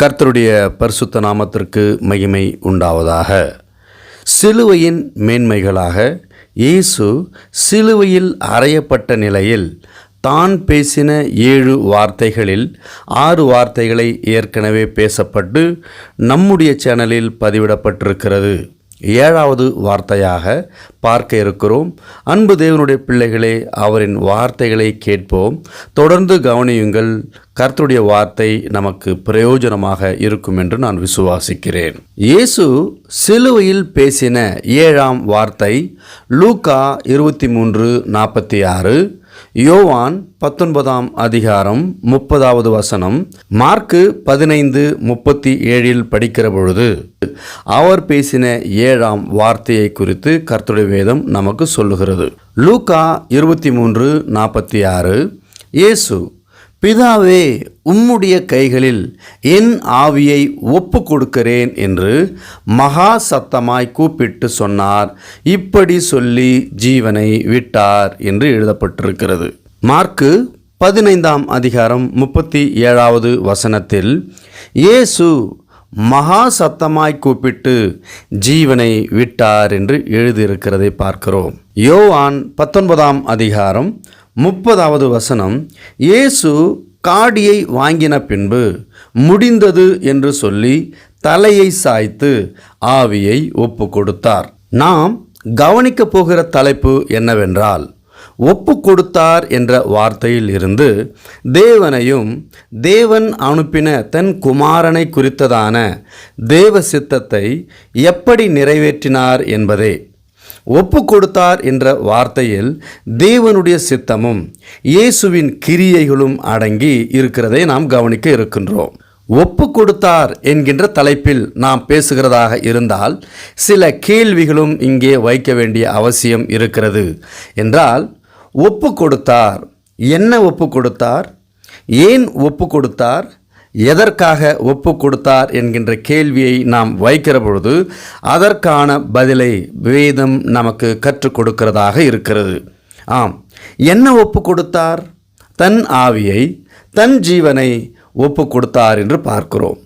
கர்த்தருடைய பரிசுத்த நாமத்திற்கு மகிமை உண்டாவதாக. சிலுவையின் மேன்மைகளாக இயேசு சிலுவையில் அறையப்பட்ட நிலையில் தான் பேசின ஏழு வார்த்தைகளில் ஆறு வார்த்தைகளை ஏற்கனவே பேசப்பட்டு நம்முடைய சேனலில் பதிவிடப்பட்டிருக்கிறது. ஏழாவது வார்த்தையாக பார்க்க இருக்கிறோம். அன்பு தேவனுடைய பிள்ளைகளே அவரின் வார்த்தைகளை கேட்போம். தொடர்ந்து கவனியுங்கள் கர்த்தருடைய வார்த்தை நமக்கு பிரயோஜனமாக இருக்கும் என்று நான் விசுவாசிக்கிறேன். இயேசு சிலுவையில் பேசின ஏழாம் வார்த்தை லூக்கா இருபத்தி மூன்று நாற்பத்தி ஆறு யோவான் பத்தொன்பதாம் அதிகாரம் முப்பதாவது வசனம் மார்க்கு பதினைந்து முப்பத்தி ஏழில் படிக்கிற பொழுது அவர் பேசின ஏழாம் வார்த்தையை குறித்து கர்த்தருடைய வேதம் நமக்கு சொல்லுகிறது. லூக்கா இருபத்தி மூன்று நாற்பத்தி ஆறு இயேசு பிதாவே உம்முடைய கைகளில் என் ஆவியை ஒப்பு கொடுக்கிறேன் என்று மகா சத்தமாய் கூப்பிட்டு சொன்னார். இப்படி சொல்லி ஜீவனை விட்டார் என்று எழுதப்பட்டிருக்கிறது. மார்க்கு பதினைந்தாம் அதிகாரம் முப்பத்தி ஏழாவது வசனத்தில் இயேசு மகா சத்தமாய் கூப்பிட்டு ஜீவனை விட்டார் என்று எழுதியிருக்கிறதை பார்க்கிறோம். யோவான் பத்தொன்பதாம் அதிகாரம் முப்பதாவது வசனம் இயேசு காடியை வாங்கின பின்பு முடிந்தது என்று சொல்லி தலையை சாய்த்து ஆவியை ஒப்பு கொடுத்தார் நாம் கவனிக்கப் போகிற தலைப்பு என்னவென்றால் ஒப்பு கொடுத்தார் என்ற வார்த்தையில் இருந்து தேவனையும் தேவன் அனுப்பின தன் குமாரனை குறித்ததான தேவ சித்தத்தை எப்படி நிறைவேற்றினார் என்பதே. ஒப்பு கொடுத்தார் என்ற வார்த்தையில் தேவனுடைய சித்தமும் இயேசுவின் கிரியைகளும் அடங்கி இருக்கிறதை நாம் கவனிக்க இருக்கின்றோம். ஒப்பு கொடுத்தார் என்கின்ற தலைப்பில் நாம் பேசுகிறதாக இருந்தால் சில கேள்விகளும் இங்கே வைக்க வேண்டிய அவசியம் இருக்கிறது. என்றால் ஒப்பு கொடுத்தார் என்ன ஒப்பு கொடுத்தார் ஏன் ஒப்பு கொடுத்தார் எதற்காக ஒப்பு கொடுத்தார் என்கின்ற கேள்வியை நாம் வைக்கிற பொழுது அதற்கான பதிலை வேதம் நமக்கு கற்றுக் கொடுக்கிறதாக இருக்கிறது. ஆம். என்ன ஒப்பு கொடுத்தார் தன் ஆவியை தன் ஜீவனை ஒப்பு கொடுத்தார் என்று பார்க்கிறோம்.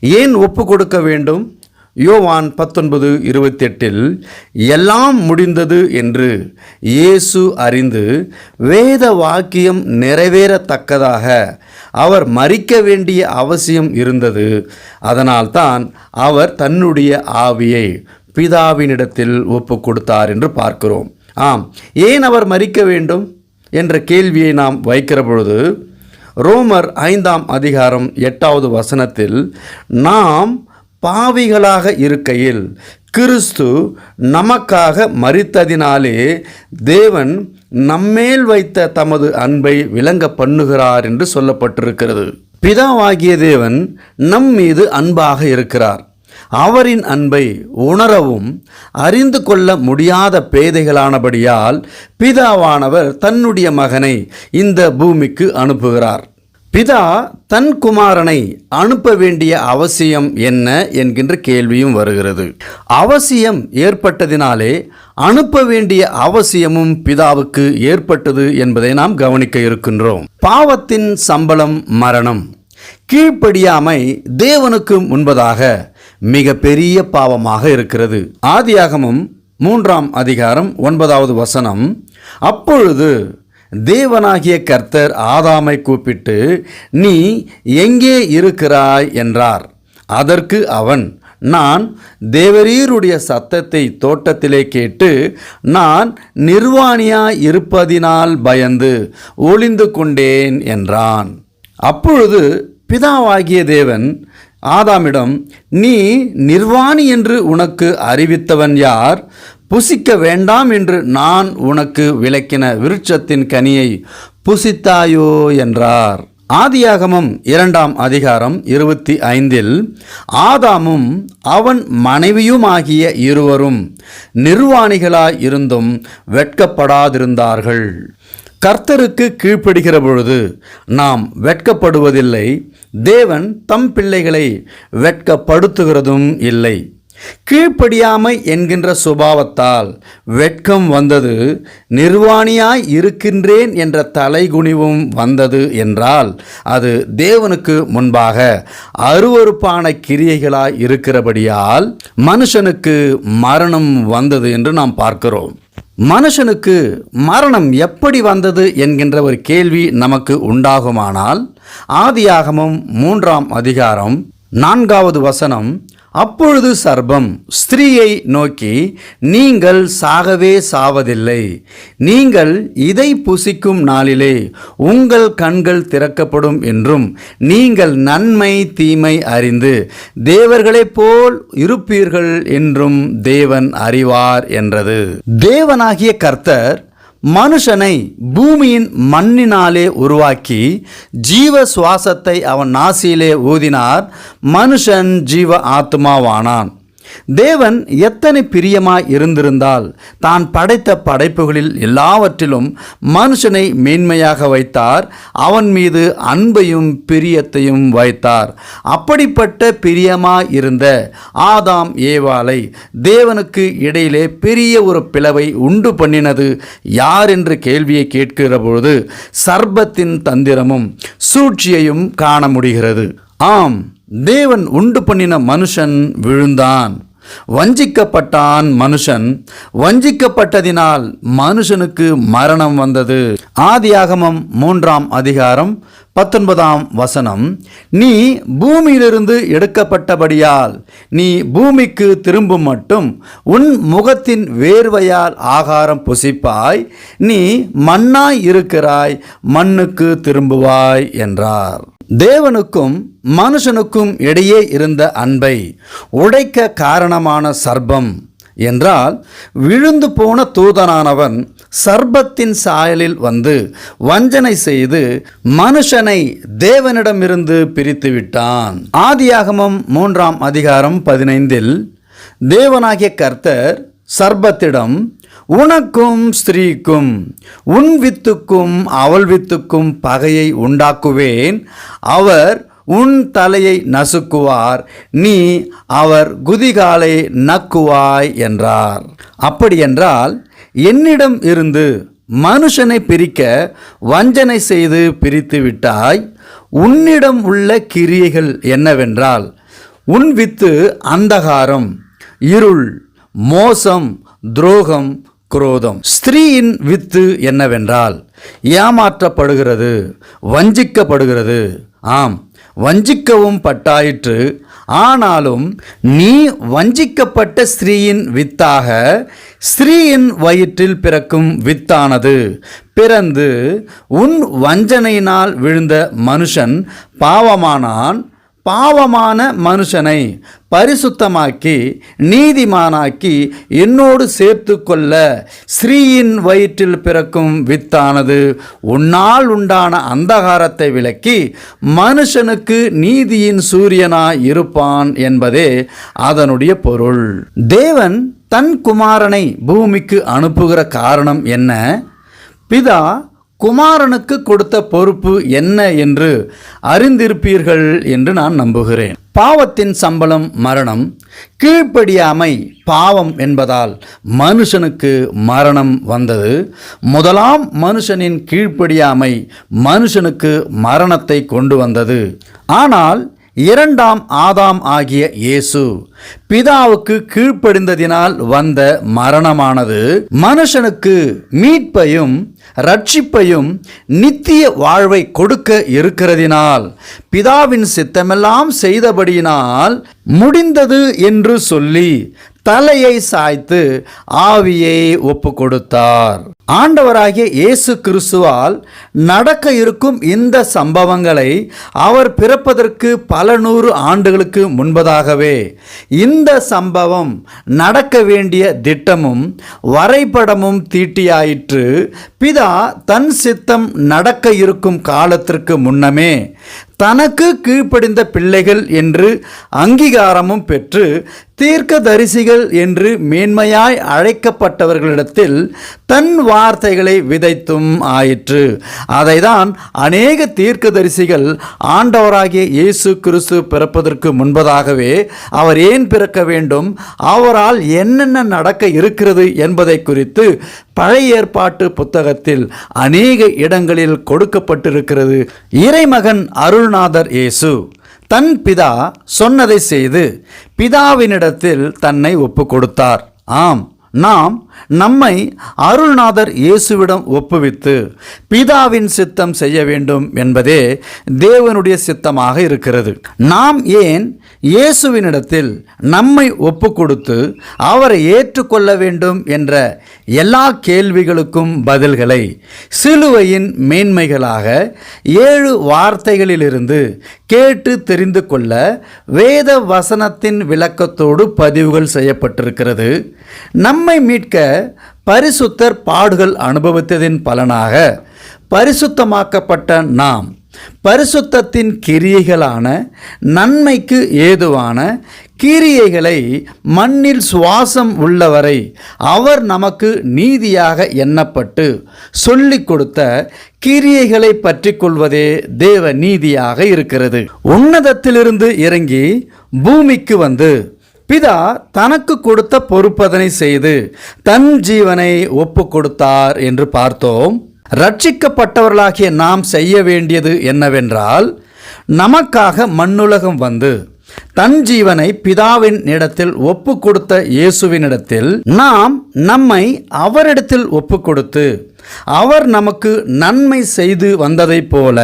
ஏன் ஒப்பு கொடுக்க வேண்டும்? யோவான் பத்தொன்பது இருபத்தெட்டில் எல்லாம் முடிந்தது என்று இயேசு அறிந்து வேத வாக்கியம் நிறைவேறத்தக்கதாக அவர் மறிக்க வேண்டிய அவசியம் இருந்தது. அதனால்தான் அவர் தன்னுடைய ஆவியை பிதாவினிடத்தில் ஒப்பு கொடுத்தார் என்று பார்க்கிறோம். ஆம் ஏன் அவர் மறிக்க வேண்டும்? என்ற கேள்வியை நாம் வைக்கிற பொழுது ரோமர் ஐந்தாம் அதிகாரம் எட்டாவது வசனத்தில் நாம் பாவிகளாக இருக்கையில் கிறிஸ்து நமக்காக மறித்ததினாலே தேவன் நம்மேல் வைத்த தமது அன்பை விளங்க பண்ணுகிறார் என்று சொல்லப்பட்டிருக்கிறது. பிதாவாகிய தேவன் நம் மீது அன்பாக இருக்கிறார். அவரின் அன்பை உணரவும் அறிந்து கொள்ள முடியாத பேதைகளானபடியால் பிதாவானவர் தன்னுடைய மகனை இந்த பூமிக்கு அனுப்புகிறார். பிதா தன் குமாரனை அனுப்ப வேண்டிய அவசியம் என்ன என்கின்ற கேள்வியும் வருகிறது. அவசியம் ஏற்பட்டதினாலே அனுப்ப வேண்டிய அவசியமும் பிதாவுக்கு ஏற்பட்டது என்பதை நாம் கவனிக்க இருக்கின்றோம். பாவத்தின் சம்பளம் மரணம். கீழ்ப்படியாமை தேவனுக்கு முன்பதாக மிக பெரிய பாவமாக இருக்கிறது. ஆதியாகமும் மூன்றாம் அதிகாரம் ஒன்பதாவது வசனம் அப்பொழுது தேவனாகிய கர்த்தர் ஆதாமை கூப்பிட்டு நீ எங்கே இருக்கிறாய்? என்றார். அதற்கு அவன் நான் தேவரீருடைய சத்தத்தை தோட்டத்திலே கேட்டு நான் நிர்வாணியாய் இருப்பதினால் பயந்து ஒளிந்து கொண்டேன் என்றான். அப்பொழுது பிதாவாகிய தேவன் ஆதாமிடம் நீ நிர்வாணி என்று உனக்கு அறிவித்தவன் யார்? புசிக்க வேண்டாம் என்று நான் உனக்கு விளக்கின விருட்சத்தின் கனியை புசித்தாயோ என்றார். ஆதியாகமம் இரண்டாம் அதிகாரம் இருபத்தி ஐந்தில் ஆதாமும் அவன் மனைவியுமாகிய இருவரும் நிர்வாணிகளாய் இருந்தும் வெட்கப்படாதிருந்தார்கள். கர்த்தருக்கு கீழ்ப்படுகிற பொழுது நாம் வெட்கப்படுவதில்லை தேவன் தம் பிள்ளைகளை வெட்கப்படுத்துகிறதும் இல்லை. கீழ்ப்படியாமை என்கின்ற சுபாவத்தால் வெட்கம் வந்தது நிர்வாணியாய் இருக்கின்றேன் என்ற தலைகுனிவும் வந்தது என்றால் அது தேவனுக்கு முன்பாக அருவருப்பான கிரியைகளாய் இருக்கிறபடியால் மனுஷனுக்கு மரணம் வந்தது என்று நாம் பார்க்கிறோம். மனுஷனுக்கு மரணம் எப்படி வந்தது என்கின்ற ஒரு கேள்வி நமக்கு உண்டாகுமானால் ஆதியாகமும் மூன்றாம் அதிகாரம் நான்காவது வசனம் அப்பொழுது சர்பம் ஸ்திரீயை நோக்கி நீங்கள் சாகவே சாவதில்லை. நீங்கள் இதை புசிக்கும் நாளிலே உங்கள் கண்கள் திறக்கப்படும் என்றும் நீங்கள் நன்மை தீமை அறிந்து தேவர்களைப் போல் இருப்பீர்கள் என்றும் தேவன் அறிவார் என்றது. தேவனாகிய கர்த்தர் மனுஷனை பூமியின் மண்ணினாலே உருவாக்கி ஜீவ சுவாசத்தை அவன் நாசியிலே ஊதினார். மனுஷன் ஜீவ ஆத்மாவானான். தேவன் எத்தனை பிரியமாய் இருந்திருந்தால் தான் படைத்த படைப்புகளில் எல்லாவற்றிலும் மனுஷனை மேன்மையாக வைத்தார் அவன் மீது அன்பையும் பிரியத்தையும் வைத்தார். அப்படிப்பட்ட பிரியமாய் இருந்த ஆதாம் ஏவாளை தேவனுக்கு இடையிலே பெரிய ஒரு பிளவை உண்டு பண்ணினது யார் என்று கேள்வியை கேட்கிற பொழுது சர்பத்தின் தந்திரமும் சூழ்ச்சியையும் காண முடிகிறது. ஆம். தேவன் உண்டு பண்ணின மனுஷன் விழுந்தான். வஞ்சிக்கப்பட்டான் மனுஷன். வஞ்சிக்கப்பட்டதினால் மனுஷனுக்கு மரணம் வந்தது. ஆதியாகமம் மூன்றாம் அதிகாரம் பத்தொன்பதாம் வசனம். நீ பூமியிலிருந்து எடுக்கப்பட்டபடியால் நீ பூமிக்கு திரும்பும் மட்டும் உன் முகத்தின் வேர்வையால் ஆகாரம் புசிப்பாய். நீ மண்ணாய் இருக்கிறாய் மண்ணுக்கு திரும்புவாய் என்றார். தேவனுக்கும் மனுஷனுக்கும் இடையே இருந்த அன்பை உடைக்க காரணமான சர்ப்பம். என்றால் விழுந்து போன தூதனானவன் சர்பத்தின் சாயலில் வந்து வஞ்சனை செய்து மனுஷனை தேவனிடமிருந்து பிரித்து விட்டான். ஆதியாகமம் மூன்றாம் அதிகாரம் பதினைந்தில் தேவனாகிய கர்த்தர் சர்பத்திடம் உனக்கும் ஸ்திரீக்கும் உன் வித்துக்கும் அவள் வித்துக்கும் பகையை உண்டாக்குவேன். அவர் உன் தலையை நசுக்குவார் நீ அவர் குதிகாலை நக்குவாய் என்றார். அப்படியென்றால் என்னிடம் இருந்து மனுஷனை பிரிக்க வஞ்சனை செய்து பிரித்து விட்டாய். உன்னிடம் உள்ள கிரியைகள் என்னவென்றால் உன் வித்து அந்தகாரம் இருள் மோசம் துரோகம் குரோதம். ஸ்திரீயின் வித்து என்னவென்றால் ஏமாற்றப்படுகிறது வஞ்சிக்கப்படுகிறது. ஆம் வஞ்சிக்கவும் பட்டாயிற்று. ஆனாலும் நீ வஞ்சிக்கப்பட்ட ஸ்திரீயின் வித்தாக ஸ்திரீயின் வயிற்றில் பிறக்கும் வித்தானது. பிறந்து உன் வஞ்சனையினால் விழுந்த மனுஷன் பாவமானான் பாவமான மனுஷனை பரிசுத்தமாக்கி நீதிமானாக்கி என்னோடு சேர்த்து கொள்ள ஸ்ரீயின் வயிற்றில் பிறக்கும் வித்தானது. உன்னால் உண்டான அந்தகாரத்தை விலக்கி மனுஷனுக்கு நீதியின் சூரியனாய் இருப்பான் என்பதே அதனுடைய பொருள். தேவன் தன் குமாரனை பூமிக்கு அனுப்புகிற காரணம் என்ன? பிதா குமாரனுக்கு கொடுத்த பொறுப்பு என்ன என்று அறிந்திருப்பீர்கள் என்று நான் நம்புகிறேன். பாவத்தின் சம்பளம் மரணம் கீழ்ப்படியாமை பாவம் என்பதால் மனுஷனுக்கு மரணம் வந்தது. முதலாம் மனுஷனின் கீழ்ப்படியாமை மனுஷனுக்கு மரணத்தை கொண்டு வந்தது. ஆனால் இரண்டாம் ஆதாம் ஆகிய இயேசு பிதாவுக்கு கீழ்ப்படிந்ததினால் வந்த மரணமானது மனுஷனுக்கு மீட்பையும் ரட்சிப்பையும் நித்திய வாழ்வை கொடுக்க இருக்கிறதினால் பிதாவின் சித்தமெல்லாம் செய்தபடியினால் முடிந்தது என்று சொல்லி தலையை சாய்த்து ஆவியை ஒப்பு கொடுத்தார் ஆண்டவராகிய இயேசு கிறிஸ்துவால் நடக்க இருக்கும் இந்த சம்பவங்களை அவர் பிறப்பதற்கு பல நூறு ஆண்டுகளுக்கு முன்பதாகவே இந்த சம்பவம் நடக்க வேண்டிய திட்டமும் வரைபடமும் தீட்டியாயிற்று. பிதா தன் சித்தம் நடக்க இருக்கும் காலத்திற்கு முன்னமே தனக்கு கீழ்ப்படிந்த பிள்ளைகள் என்று அங்கீகாரமும் பெற்று தீர்க்கதரிசிகள் என்று மேன்மையாய் அழைக்கப்பட்டவர்களிடத்தில் தன் வார்த்தைகளை விதைத்தும் ஆயிற்று. அதைதான் அநேக தீர்க்கதரிசிகள் ஆண்டவராகிய இயேசு கிறிஸ்து பிறப்பதற்கு முன்பதாகவே அவர் ஏன் பிறக்க வேண்டும்? அவரால் என்னென்ன நடக்க இருக்கிறது என்பதை குறித்து பழைய ஏற்பாட்டு புத்தகத்தில் அநேக இடங்களில் கொடுக்கப்பட்டிருக்கிறது. இறைமகன் அருள் குருநாதர் இயேசு தன் பிதா சொன்னதை செய்து பிதாவினிடத்தில் தன்னை ஒப்பு கொடுத்தார் ஆம் நாம் நம்மை அருள்நாதர் இயேசுவிடம் ஒப்புவித்து பிதாவின் சித்தம் செய்ய வேண்டும் என்பதே தேவனுடைய சித்தமாக இருக்கிறது. நாம் ஏன் இயேசுவினிடத்தில் நம்மை ஒப்பு கொடுத்து அவரை ஏற்றுக்கொள்ள வேண்டும் என்ற எல்லா கேள்விகளுக்கும் பதில்களை சிலுவையின் மேன்மைகளாக ஏழு வார்த்தைகளிலிருந்து கேட்டு தெரிந்து கொள்ள வேத வசனத்தின் விளக்கத்தோடு பதிவுகள் செய்யப்பட்டிருக்கிறது. நம்மை மீட்க பரிசுத்தர் பாடுகள் அனுபவித்ததின் பலனாக பரிசுத்தமாக்கப்பட்ட நாம் பரிசுத்தத்தின் கிரியைகளான நன்மைக்கு ஏதுவான கிரியைகளை மண்ணில் சுவாசம் உள்ளவரை அவர் நமக்கு நீதியாக எண்ணப்பட்டு சொல்லிக் கொடுத்த கிரியைகளை பற்றி கொள்வதே தேவ நீதியாக இருக்கிறது. உன்னதத்திலிருந்து இறங்கி பூமிக்கு வந்து பிதா தனக்கு கொடுத்த பொறுப்பதனை செய்து தன் ஜீவனை ஒப்பு கொடுத்தார் என்று பார்த்தோம். ரட்சிக்கப்பட்டவர்களாகிய நாம் செய்ய வேண்டியது என்னவென்றால் நமக்காக மண்ணுலகம் வந்து தன் ஜீவனை பிதாவின் இடத்தில் ஒப்பு கொடுத்த இயேசுவினிடத்தில் நாம் நம்மை அவரிடத்தில் ஒப்பு கொடுத்து அவர் நமக்கு நன்மை செய்து வந்ததைப் போல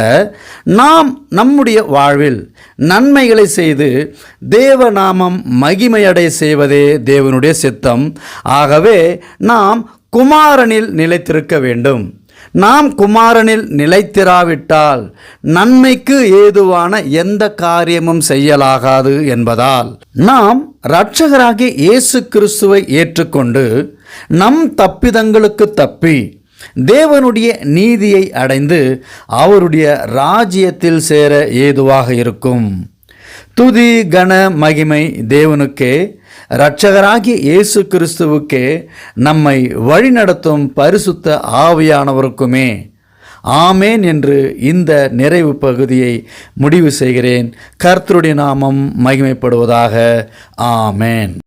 நாம் நம்முடைய வாழ்வில் நன்மைகளை செய்து தேவநாமம் மகிமையடை செய்வதே தேவனுடைய சித்தம். ஆகவே நாம் குமாரனில் நிலைத்திருக்க வேண்டும். நாம் குமாரனில் நிலைத்திராவிட்டால் நன்மைக்கு ஏதுவான எந்த காரியமும் செய்யலாகாது என்பதால் நாம் இரட்சகராகிய இயேசு கிறிஸ்துவை ஏற்றுக்கொண்டு நம் தப்பிதங்களுக்கு தப்பி தேவனுடைய நீதியை அடைந்து அவருடைய ராஜ்யத்தில் சேர ஏதுவாக இருக்கும். துதி கன மகிமை தேவனுக்கே இரட்சகராகி இயேசு கிறிஸ்துவுக்கே நம்மை வழிநடத்தும் பரிசுத்த ஆவியானவருக்குமே. ஆமேன் என்று இந்த நிறைவு பகுதியை முடிவு செய்கிறேன். கர்த்தருடைய நாமம் மகிமைப்படுவதாக. ஆமேன்.